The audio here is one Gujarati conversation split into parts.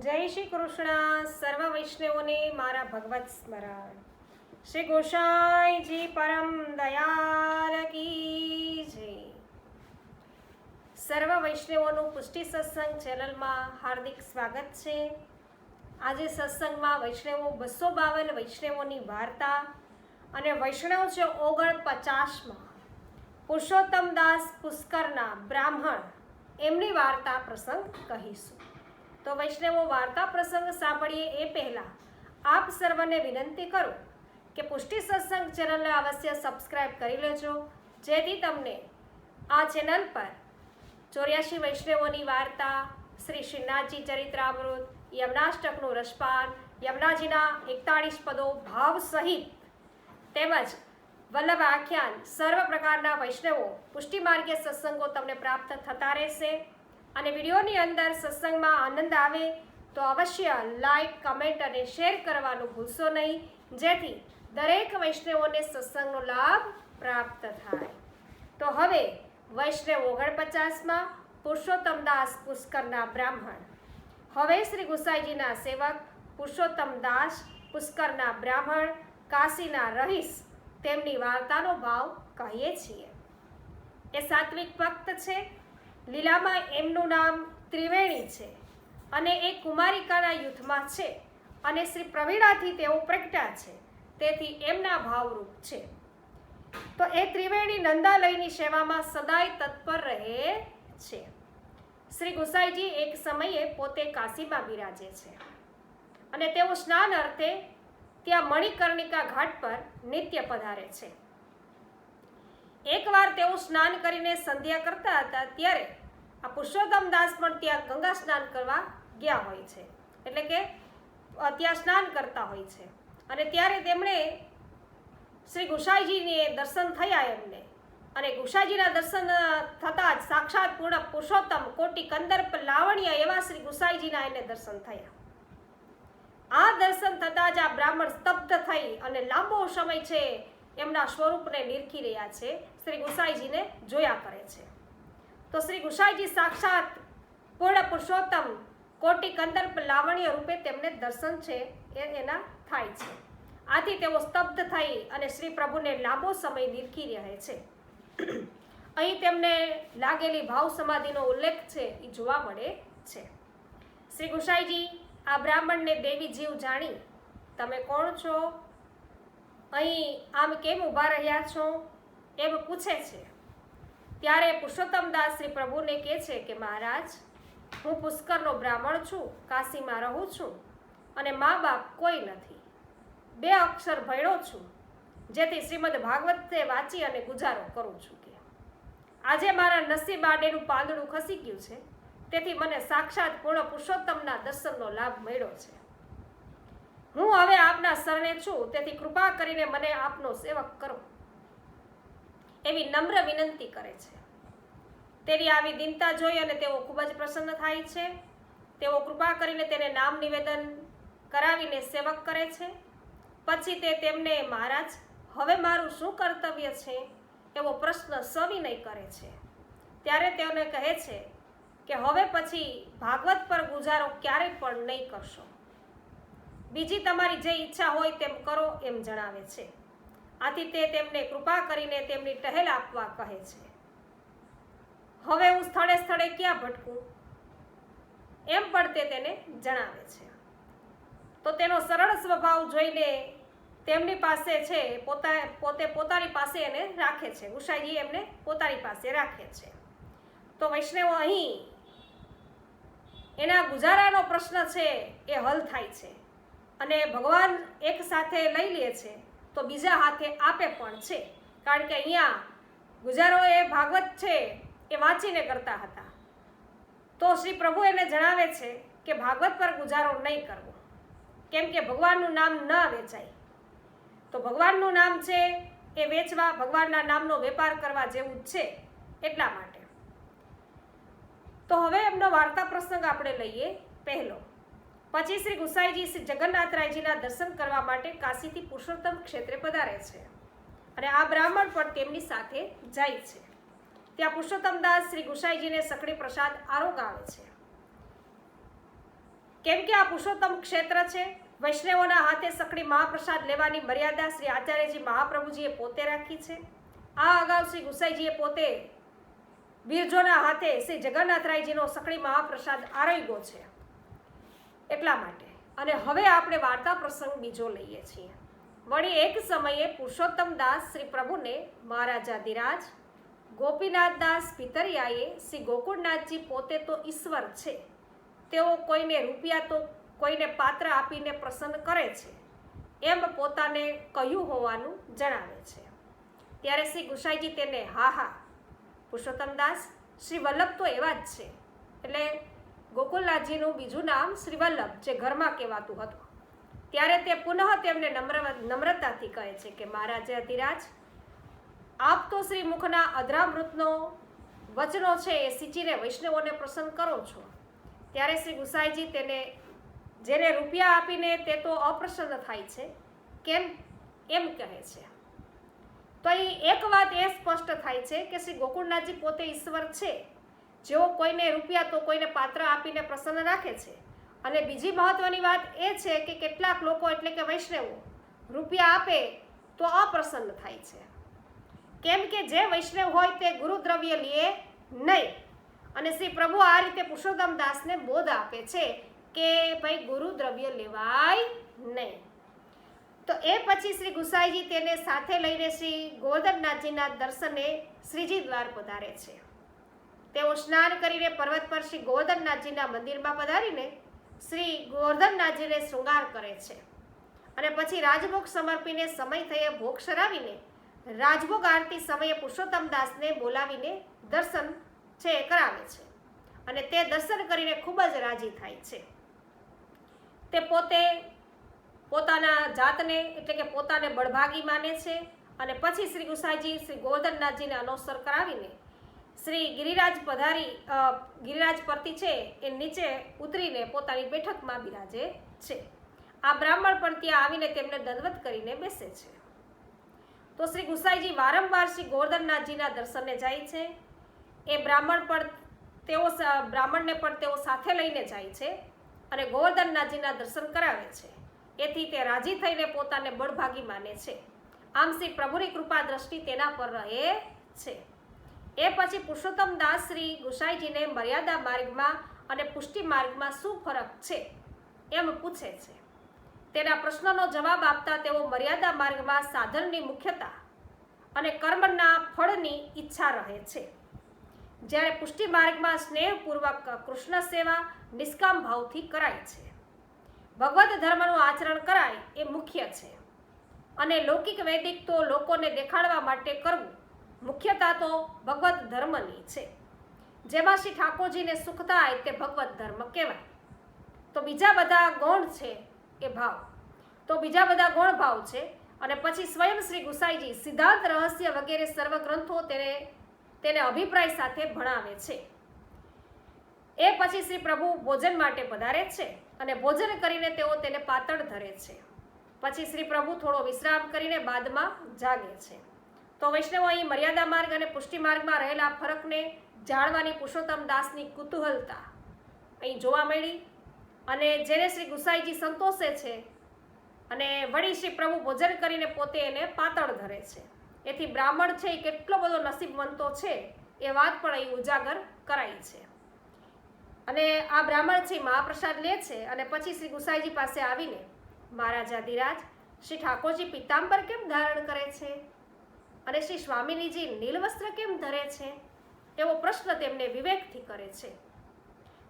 જય શ્રી કૃષ્ણ. સર્વ વૈષ્ણવોને મારા ભગવત સ્મરણ. શ્રી ગોસાઈજી પરમ દયાલ કી જય. સર્વ વૈષ્ણવોનું પુષ્ટિ સત્સંગ ચેનલમાં હાર્દિક સ્વાગત છે. આજે સત્સંગમાં વૈષ્ણવો બસો બાવન વૈષ્ણવોની વાર્તા અને વૈષ્ણવ છે ઓગણ પચાસમાં. પુરુષોત્તમ દાસ પુષ્કરના બ્રાહ્મણ. એમની વાર્તા પ્રસંગ કહીશું. તો વૈષ્ણવો વાર્તા પ્રસંગ સાંભળીએ એ પહેલાં આપ સર્વને વિનંતી કરું કે પુષ્ટિ સત્સંગ ચેનલને અવશ્ય સબસ્ક્રાઇબ કરી લેજો, જેથી તમને આ ચેનલ પર ચોર્યાસી વૈષ્ણવોની વાર્તા, શ્રી શ્રીનાથજી ચરિત્રામૃત, યમનાષ્ટકનું રસપાન, યમનાજીના એકતાળીસ પદો ભાવ સહિત તેમજ વલ્લભ આખ્યાન સર્વ પ્રકારના વૈષ્ણવો પુષ્ટિ માર્ગીય સત્સંગો તમને પ્રાપ્ત થતા રહેશે. અને વિડીયોની અંદર સત્સંગમાં આનંદ આવે તો અવશ્ય લાઈક કમેન્ટ અને શેર કરવાનું ભૂલશો નહીં. જેથી દરેક વૈષ્ણવોને સત્સંગનો લાભ પ્રાપ્ત થાય. તો હવે વૈષ્ણવ ઓગણપચાસમાં પુરુષોત્તમ દાસ પુષ્કરના બ્રાહ્મણ. હવે શ્રી ગુસાઈજીના સેવક પુરુષોત્તમ દાસ પુષ્કરના બ્રાહ્મણ કાશીના રહીશ તેમની વાર્તાનો ભાવ કહીએ છીએ. એ સાત્વિક ભક્ત છે લીલામાં એમનું નામ ત્રિવેણી છે અને એ કુમારિકાના યુથમાં છે અને શ્રી પ્રવીણાથી તેઓ પ્રગટ્યા છે. તેથી એમના ભાવરૂપ છે. તો એ ત્રિવેણી નંદાલયની સેવામાં સદાય તત્પર રહે છે. શ્રી ગુસાઈજી એક સમયે પોતે કાશીમાં બિરાજે છે અને તેઓ સ્નાન અર્થે ત્યાં મણિકર્ણિકા ઘાટ પર નિત્ય પધારે છે. એકવાર તેઓ સ્નાન કરીને સંધ્યા કરતા હતા, ત્યારે આ પુરુષોત્તમ દાસ પણ ત્યાં ગંગા સ્નાન કરવા ગયા હોય છે. એટલે કે ત્યાં સ્નાન કરતા હોય છે. અને ત્યારે તેમણે શ્રી ગુસાઈજીને દર્શન થયા એમને. અને ગુસાઈજીના દર્શન થતાં જ સાક્ષાત પૂર્ણ પુરુષોત્તમ કોટી કંદર્પ લાવણ્ય એવા શ્રી ગુસાઈજીના એને દર્શન થયા. આ દર્શન થતાં જ આ બ્રાહ્મણ સ્તબ્ધ થઈ અને લાંબો સમય છે એમના સ્વરૂપને નિરખી રહ્યા છે, શ્રી ગુસાઈજીને જોયા કરે છે. તો શ્રી ગુસાઈજી સાક્ષાત પૂર્ણ પુરુષોત્તમ કોટી કંદર્પ લાવણ્ય રૂપે તેમને દર્શન છે એ એના થાય છે. આથી તેઓ સ્તબ્ધ થઈ અને શ્રી પ્રભુને લાંબો સમય નિરખી રહે છે. અહીં તેમને લાગેલી ભાવ સમાધિનો ઉલ્લેખ છે એ જોવા મળે છે. શ્રી ગુસાઈજી આ બ્રાહ્મણને દેવી જીવ જાણી. તમે કોણ છો? અહીં આમ કેમ ઊભા રહ્યા છો? એમ પૂછે છે. ત્યારે પુરુષોત્તમ દાસ શ્રી પ્રભુને કહે છે કે, મહારાજ, હું પુષ્કરનો બ્રાહ્મણ છું, કાશીમાં રહું છું અને મા બાપ કોઈ નથી. બે અક્ષર ભણ્યો છું, જેથી શ્રીમદ ભાગવતે વાંચી અને ગુજારો કરું છું કે. આજે મારા નસીબ આડેનું પાંદડું ખસી ગયું છે, તેથી મને સાક્ષાત પૂર્ણ પુરુષોત્તમના દર્શનનો લાભ મળ્યો છે. હું હવે આપના શરણે છું, તેથી કૃપા કરીને મને આપનો સેવક કરો. એવી નમ્ર વિનંતી કરે છે. તેની આવી દિનતા જોઈ અને તેઓ ખૂબ જ પ્રસન્ન થાય છે. તેઓ કૃપા કરીને તેને નામ નિવેદન કરાવીને સેવક કરે છે. પછી તે તેમને, મહારાજ, હવે મારું શું કર્તવ્ય છે? એવો પ્રશ્ન સવિનય કરે છે. ત્યારે તેઓને કહે છે કે, હવે પછી ભાગવત પર ગુજારો ક્યારેય પણ નહીં કરશો. બીજી તમારી જે ઈચ્છા હોય તેમ કરો એમ જણાવે છે. આથી તે તેમને કૃપા કરીને તેમની ટહેલ આપવા કહે છે. હવે હું સ્થળે સ્થળે ક્યાં ભટકું? એમ પણ તે તેને જણાવે છે. તો તેનો સરળ સ્વભાવ જોઈને તેમની પાસે છે, પોતા, પોતે પોતાની પાસે એને રાખે છે. ઉષાજી એમને પોતાની પાસે રાખે છે. તો વૈષ્ણવ અહીં એના ગુજારાનો પ્રશ્ન છે, એ હલ થાય છે. અને ભગવાન એક સાથે લઈ લે છે, તો બીજા હાથે આપે પણ છે. કારણ કે અહીંયા ગુજારો એ ભાગવત છે, એ વાંચીને કરતા હતા. તો શ્રી પ્રભુ એને જણાવે છે કે ભાગવત પર ગુજારો નહીં કરવો. કેમ કે ભગવાનનું નામ ન વેચાય. તો ભગવાનનું નામ છે, એ વેચવા ભગવાનના નામનો વેપાર કરવા જેવું જ છે, એટલા માટે. તો હવે એમનો વાર્તા પ્રસંગ આપણે લઈએ પહેલો. પછી શ્રી ગુસાઈજી શ્રી જગન્નાથરાયજીના દર્શન કરવા માટે કાશીથી પુરુષોત્તમ ક્ષેત્રે પધારે છે. અને આ બ્રાહ્મણ પણ તેમની સાથે જાય છે. ત્યાં પુરુષોત્તમદાસ શ્રી ગુસાઈજીને સકડી પ્રસાદ આરોગ આવે છે. કેમ કે આ પુરુષોત્તમ ક્ષેત્ર છે, વૈષ્ણવોના હાથે સકડી મહાપ્રસાદ લેવાની મર્યાદા શ્રી આચાર્યજી મહાપ્રભુજીએ પોતે રાખી છે. આ અગાઉ શ્રી ગુસાઈજીએ પોતે બીરજોના હાથે શ્રી જગન્નાથરાયજીનો સકડી મહાપ્રસાદ આરોગ્યો છે. એટલા માટે. અને હવે આપણે વાર્તા પ્રસંગ બીજો લઈએ છીએ. વળી એક સમયે પુરુષોત્તમ દાસ શ્રી પ્રભુને મહારાજાધિરાજ ગોપીનાથ દાસ પિતરિયાએ શ્રી ગોકુળનાથજી પોતે તો ઈશ્વર છે. તેઓ કોઈને રૂપિયા તો કોઈને પાત્ર આપીને પ્રસન્ન કરે છે. એમ પોતાને કહ્યું હોવાનું જણાવે છે. ત્યારે શ્રી ગુસાઈજી તેને, હા હા, પુરુષોત્તમ દાસ, શ્રી વલ્લભ તો એવા જ છે. એટલે ગોકુલનાથજીનું બીજું નામ શ્રીવલ્લભ, જે ઘરમાં કહેવાતું હતું. ત્યારે તે પુનઃ તેમને નમ્ર, નમ્રતાથી કહે છે કે, મહારાજે અધિરાજ, આપ તો શ્રી મુખના અધરામૃતનો વચનો છે એ સિંચીને વૈષ્ણવોને પ્રસન્ન કરો છો. ત્યારે શ્રી ગુસાઈજી તેને, જેને રૂપિયા આપીને તે તો અપ્રસન્ન થાય છે, કેમ, એમ કહે છે. તો અહીં એક વાત એ સ્પષ્ટ થાય છે કે શ્રી ગોકુળનાથજી પોતે ઈશ્વર છે. જેઓ કોઈને રૂપિયા તો કોઈને પાત્ર આપીને પ્રસન્ન રાખે છે. અને બીજી મહત્વની વાત એ છે કે કેટલાક લોકો એટલે કે વૈષ્ણવો રૂપિયા આપે તો અપ્રસન્ન થાય છે. કેમ કે જે વૈષ્ણવ હોય તે ગુરુદ્રવ્ય લે નહીં. અને શ્રી પ્રભુ આ રીતે પુરુષોત્તમ દાસને બોધ આપે છે કે ભાઈ ગુરુદ્રવ્ય લેવાય નહીં. તો એ પછી શ્રી ગુસાઈજી તેને સાથે લઈને શ્રી ગોવર્ધનનાથજીના દર્શને શ્રીજી દ્વાર પધારે છે. તેઓ સ્નાન કરીને પર્વત પર શ્રી ગોવર્ધનનાથજીના મંદિરમાં પધારીને શ્રી ગોવર્ધનનાથજીને શૃંગાર કરે છે. અને પછી રાજભોગ સમર્પીને સમય થયે ભોગ શરાવીને રાજભોગ આરતી સમયે પુરુષોત્તમ દાસને બોલાવીને દર્શન છે કરાવે છે. અને તે દર્શન કરીને ખૂબ જ રાજી થાય છે. તે પોતે પોતાના જાતને એટલે કે પોતાને બળભાગી માને છે અને પછી શ્રી ગુસાઈજી શ્રી ગોવર્ધનનાથજીને અનુસર કરાવીને શ્રી ગિરિરાજ પધારી ગિરિરાજ પરથી છે એ નીચે ઉતરીને પોતાની બેઠકમાં બિરાજે છે. આ બ્રાહ્મણ પણ ત્યાં આવીને તેમને દંડવત કરીને બેસે છે. તો શ્રી ગુસાઈજી વારંવાર શ્રી ગોવર્ધનનાથજીના દર્શને જાય છે. એ બ્રાહ્મણ પણ તેઓ બ્રાહ્મણને પણ તેઓ સાથે લઈને જાય છે અને ગોવર્ધનનાથજીના દર્શન કરાવે છે. એથી તે રાજી થઈને પોતાને બળભાગી માને છે. આમ શ્રી પ્રભુની કૃપા દ્રષ્ટિ તેના પર રહે છે. એ પછી પુરુષોત્તમ દાસ શ્રી ગુસાઈજીને મર્યાદા માર્ગમાં અને પુષ્ટિ માર્ગમાં શું ફરક છે એમ પૂછે છે. તેના પ્રશ્નનો જવાબ આપતા તેઓ મર્યાદા માર્ગમાં સાધનની મુખ્યતા અને કર્મના ફળની ઈચ્છા રહે છે. જ્યારે પુષ્ટિ માર્ગમાં સ્નેહપૂર્વક કૃષ્ણ સેવા નિષ્કામ ભાવથી કરાય છે. ભગવત ધર્મનું આચરણ કરાય એ મુખ્ય છે. અને લૌકિક વૈદિક તો લોકોને દેખાડવા માટે કરવું મુખ્યતા તો ભગવત ધર્મની છે. જેમાં શ્રી ઠાકોરજીને સુખ થાય તે ભગવત ધર્મ કહેવાય. તો બીજા બધા ગૌણ છે એ ભાવ. તો બીજા બધા ગૌણ ભાવ છે અને પછી સ્વયં શ્રી ગુસાઈજી સિદ્ધાંત રહસ્ય વગેરે સર્વ ગ્રંથો તેને તેને અભિપ્રાય સાથે ભણાવે છે. એ પછી શ્રી પ્રભુ ભોજન માટે પધારે છે અને ભોજન કરીને તેઓ તેને પાતળ ધરે છે. પછી શ્રી પ્રભુ થોડો વિશ્રામ કરીને બાદમાં જાગે છે. તો વૈષ્ણવો અહીં મર્યાદા માર્ગ અને પુષ્ટિ માર્ગમાં રહેલા ફરકને જાણવાની પુરુષોત્તમ દાસની કુતૂહલતા અહીં જોવા મળી અને જેને શ્રી ગુસાઈજી સંતોષે છે અને વળી શ્રી પ્રભુ ભોજન કરીને પોતે એને પાતળ ધરે છે. એથી બ્રાહ્મણ છે એ કેટલો બધો નસીબવંતો છે એ વાત પણ અહીં ઉજાગર કરાઈ છે. અને આ બ્રાહ્મણ છે મહાપ્રસાદ લે છે અને પછી શ્રી ગુસાઈજી પાસે આવીને મહારાજાધિરાજ શ્રી ઠાકોરજી પિત્તાંબર કેમ ધારણ કરે છે? અને શ્રી સ્વામિનીજી નીલવસ્ત્ર કેમ ધરે છે? એવો પ્રશ્ન તેમને વિવેકથી કરે છે.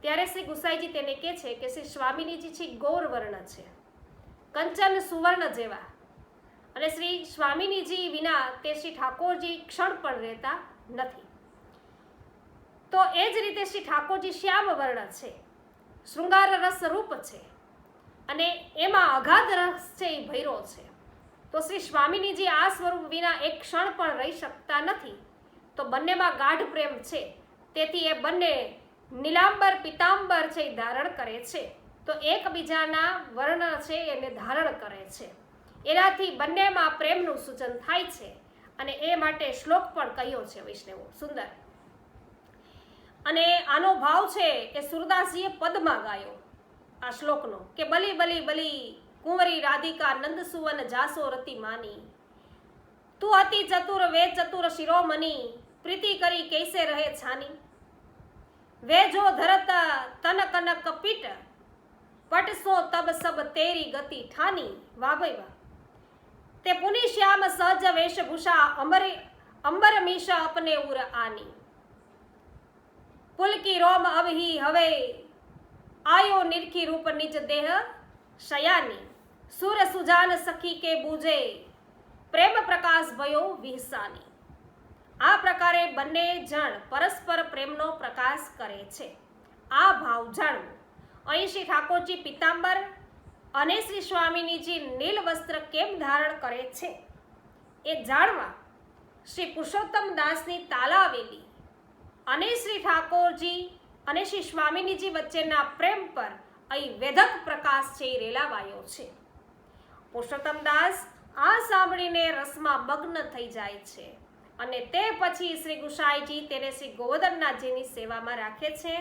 ત્યારે શ્રી ગુસાઈજી તેને કહે છે કે શ્રી સ્વામિનીજી છે ગૌરવર્ણ છે. કંચન સુવર્ણ જેવા. અને શ્રી સ્વામિનીજી વિના તે શ્રી ઠાકોરજી ક્ષણ પણ રહેતા નથી. તો એ જ રીતે શ્રી ઠાકોરજી શ્યામ વર્ણ છે. શૃંગાર રસ રૂપ છે. અને એમાં અગાધ રસ છે એ ભૈરો છે. તો શ્રી સ્વામિનીજી આ સ્વરૂપ વિના એક ક્ષણ પણ રહી શકતા નથી. તો બંનેમાં ગાઢ પ્રેમ છે. તેથી એ બંને નીલાંબર, પિતાંબર છે એ ધારણ કરે છે. તો એકબીજાના વર્ણ છે એને ધારણ કરે છે. એનાથી બંનેમાં પ્રેમનું સૂચન થાય છે અને એ માટે શ્લોક પણ કહ્યો છે વૈષ્ણવો સુંદર. અને આનો ભાવ છે એ સુરદાસજીએ પદમાં ગાયો. આ શ્લોકનો કે બલી બલી બલી કુંવરી, રાધિકા નંદ સુવન જાસો રતિ માની. તું અતિ ચતુર, વે ચતુર શિરોમણી. પ્રીતિ કરી કૈસે રહે છાની. વે જો ધરત તન કનક પીટ, પટસો તબ સબ તેરી ગતિ ઠાની. વાહ ભાઈ વાહ. તે પુનિ શ્યામ સહજ વેશભૂષા, અમર અંબર મીશ અપને ઉર આની. પુલકી રોમ અવહી હવે, આયો નિરખી રૂપ નિજ દેહ, શયાની. સુર સુજાન સખી કે બુજે, પ્રેમ પ્રકાશ ભયો વિહસાની. આ પ્રકારે બંને જણ પરસ્પર પ્રેમનો પ્રકાશ કરે છે. આ ભાવ જાણવું. અહીં શ્રી ઠાકોરજી પિતાંબર અને શ્રી સ્વામિનીજી નીલ વસ્ત્ર કેમ ધારણ કરે છે? એ જાણવા શ્રી પુરુષોત્તમ દાસની તાલાવેલી અને શ્રી ઠાકોરજી અને શ્રી સ્વામિનીજી વચ્ચેના પ્રેમ પર અહીં વેધક પ્રકાશ છે એ રેલાવાયો છે. પુરુષોત્તમ દાસ આ સાંભળીને રસમાં મગ્ન થઈ જાય છે. અને તે પછી શ્રી ગુસાઈજી તેને શ્રી ગોવર્ધનનાથજીની સેવામાં રાખે છે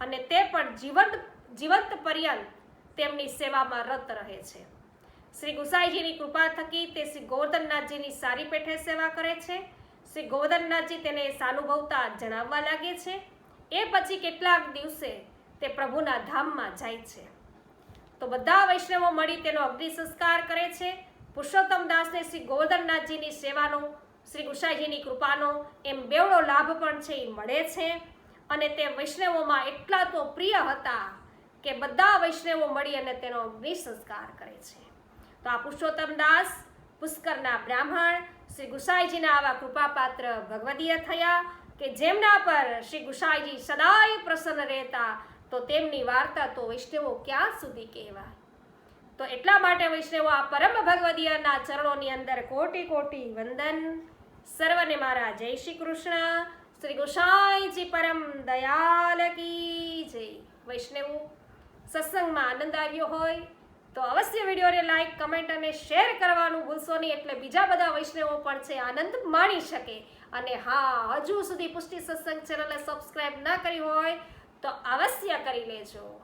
અને તે પણ જીવંત જીવંત પર્યંત તેમની સેવામાં રત રહે છે. શ્રી ગુસાઈજીની કૃપા થકી તે શ્રી ગોવર્ધનનાથજીની સારી પેઠે સેવા કરે છે. શ્રી ગોવર્ધનનાથજી તેને સાનુભવતા જણાવવા લાગે છે. એ પછી કેટલાક દિવસે તે પ્રભુના ધામમાં જાય છે. તો બધા વૈષ્ણવો મળી તેનો અગ્નિ સંસ્કાર કરે છે. પુરુષોત્તમ દાસને શ્રી ગોવર્ધનનાથજીની સેવાનો, શ્રી ગુસાઈજીની કૃપાનો એમ બેવડો લાભ પણ છે, એ મળે છે. અને તે વૈષ્ણવોમાં એટલા તો પ્રિય હતા કે બધા વૈષ્ણવો મળી અને તેનો અગ્નિ સંસ્કાર કરે છે. તો આ પુરુષોત્તમ દાસ, પુષ્કરના બ્રાહ્મણ, શ્રી ગુસાઈજીના આવા કૃપાપાત્ર ભગવદીય થયા કે જેમના પર શ્રી ગુસાઈજી સદાય પ્રસન્ન રહેતા તો તેમની વાર્તા તો વૈષ્ણવો ક્યાં સુધી કહેવાય? તો એટલા માટે વૈષ્ણવો આ પરમ ભગવદીયના ચરણોની અંદર કોટી કોટી વંદન. સર્વને મારા જય શ્રી કૃષ્ણ. શ્રી ગોસાઈજી પરમ દયાલ કી જય. વૈષ્ણવો, સત્સંગમાં આનંદ આવ્યો હોય તો અવશ્ય વિડીયોને લાઈક, કમેન્ટ અને શેર કરવાનું ભૂલશો નહીં એટલે બીજા બધા વૈષ્ણવો પણ છે આનંદ માણી શકે. અને હા, હજુ સુધી પુષ્ટિ સત્સંગ ચેનલને સબસ્ક્રાઈબ ન કરી હોય તો અવશ્ય કરી લેજો.